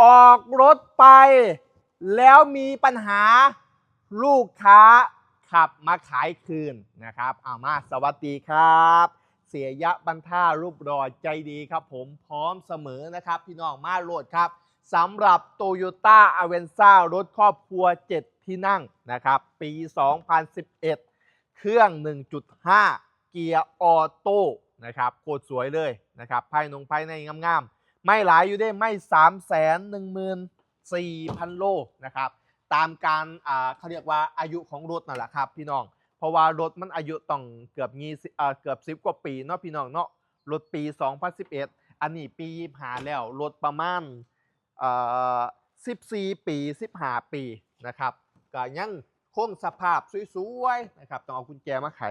ออกรถไป แล้วมีปัญหาลูกค้าขับมาขายคืนนะครับเอามาสวัสดีครับ เสียยะบรรท่ารูปรอใจดีครับผมพร้อมเสมอนะครับ พี่น้องมาโหลดครับสำหรับ t o y ยต้าอเวนซ่ารถครอบครัว 7 ที่นั่งนะครับ ปี 2011 เครื่อง 1.5 เกียร์ออโต้นะครับโคตรสวยเลยนะครับภายนงภายในงามๆ ไม่หลายอยู่ได้ไม่3 1 1 4 0 0 0โลนะครับ ตามการอ่าเขาเรียกว่าอายุของรถนั่นแหละครับพี่น้อง เพราะว่ารถมันอายุต้องเกือบยี่สิบเอ่อเกือบสิบกว่าปีเนาะพี่น้องเนาะรถปี2011อันนี้ปีหาแล้วรถประมาณอ่อ14ปี15ปีนะครับก็ยังคงสภาพสวยๆนะครับต้องเอากุญแจมาไข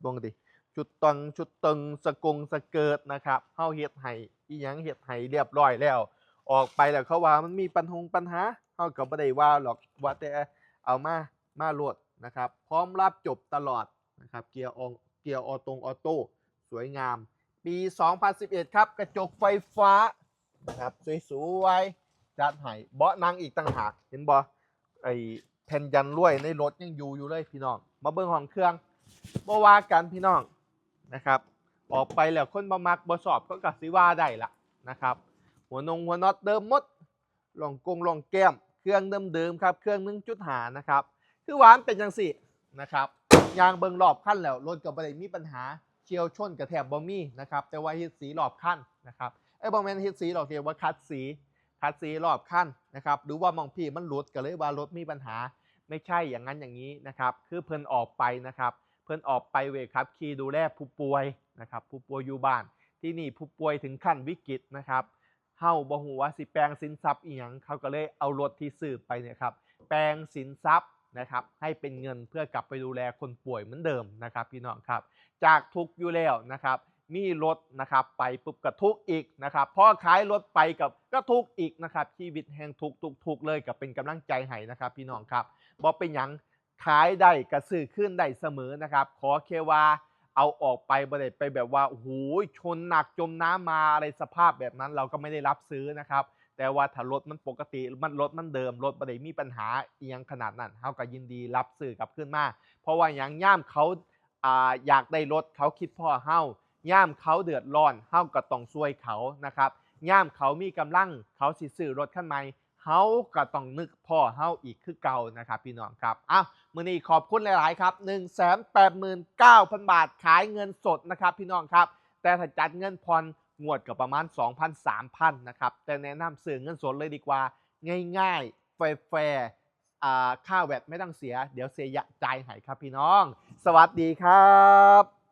เบงดิ ชุดตังชุดตึงสกงสเกิร์ตนะครับเฮาเฮ็ดให้อีหยังเฮ็ดให้เรียบร้อยแล้ว ออกไปแล้วเขาว่ามันมีปัญหาปัญหาเขาก็บ่ได้ว่าหรอกว่าแต่เอามามาโหลดนะครับ พร้อมรับจบตลอดนะครับเกียร์อองเกียร์ออตงออโต้สวยงาม ปี 2011 ครับ กระจกไฟฟ้านะครับสวยๆจัดให้เบาะนั่งอีกต่างหากเห็นบ่ไอแผ่นยันรวยในรถยังอยู่อยู่เลยพี่น้องมาเบิ่งห้องเครื่องบ่ว่ากันพี่น้อง นะครับ ออกไปแล้วคนบ่มักบ่ชอบก็กสิว่าได้ละนะครับ หัวนงหัวน็อตเดิมหมดลองกงลองแก้ม เครื่องเดิมๆครับ เครื่องนึ่งจุดหานะครับ คือหวานเป็นจังสินะครับยางเบิงรอบขั้นแล้วรถกับบริมีปัญหาเฉียวชนกับแถบบอมี่นะครับ แต่ว่าเฮ็ดสีรอบขั้นนะครับไอ้บอแมนเฮ็ดสีหรอกเรียกว่าคัดสีคัดสีรอบขั้นนะครับหรือว่ามองพี่มันหลุดก็เลยว่ารถมีปัญหาไม่ใช่อย่างนั้นอย่างนี้นะครับ คือเพิ่นออกไปนะครับ เพิ่อนออกไปเวครับขี่ดูแลผู้ป่วยนะครับผู้ป่วยอยู่บ้าน ที่นี่ผู้ป่วยถึงขั้นวิกฤตนะครับเฮาบ่ฮู้ว่าสิแปลงสินทรัพย์อีหยังเขาก็เลยเอารถที่ซื้อไปเนี่ยครับแปลงสินทรัพย์นะครับให้เป็นเงินเพื่อกลับไปดูแลคนป่วยเหมือนเดิมนะครับพี่น้องครับ จากทุกอยู่แล้วนะครับมีรถนะครับไปปุ๊บก็ทุกอีกนะครับพอขายรถไปกับก็ทุกอีกนะครับชีวิตแห่งทุกทุกทุกเลยกับเป็นกำลังใจให้นะครับพี่น้องครับบ่เป็นหยัง ขายได้กระซื้อขึ้นได้เสมอนะครับ ขอแค่ว่าเอาออกไปบ่ได้ไปแบบว่าโอ้โหชนหนักจมน้ำมาอะไรสภาพแบบนั้นเราก็ไม่ได้รับซื้อนะครับ แต่ว่าถ้ารถมันปกติมันรถมันเดิมรถบ่ได้มีปัญหาเอียงขนาดนั้นเฮาก็ยินดีรับซื้อกลับขึ้นมา เพราะว่าอย่างย่ามเขาอ่าอยากได้รถเขาคิดพ่อเฮาย่ามเขาเดือดร้อนเฮาก็ต้องช่วยเขานะครับย่ามเขามีกำลังเขาสิซื้อรถคันใหม่ เฮาก็ต้องนึกพ่อเฮาอีกคือเก่านะครับพี่น้องครับอ้าวมื้อนี้ขอบคุณหลาย ๆ ครับ 189,000 บาทขายเงินสดนะครับพี่น้องครับ แต่ถ้าจัดเงินผ่อนงวดกับประมาณ 2,000 3,000นะครับแต่แนะนำซื้อเงินสดเลยดีกว่า ง่ายๆแฟร์ค่าแวดไม่ต้องเสีย เดี๋ยวเสียยะจ่ายให้ครับพี่น้อง สวัสดีครับ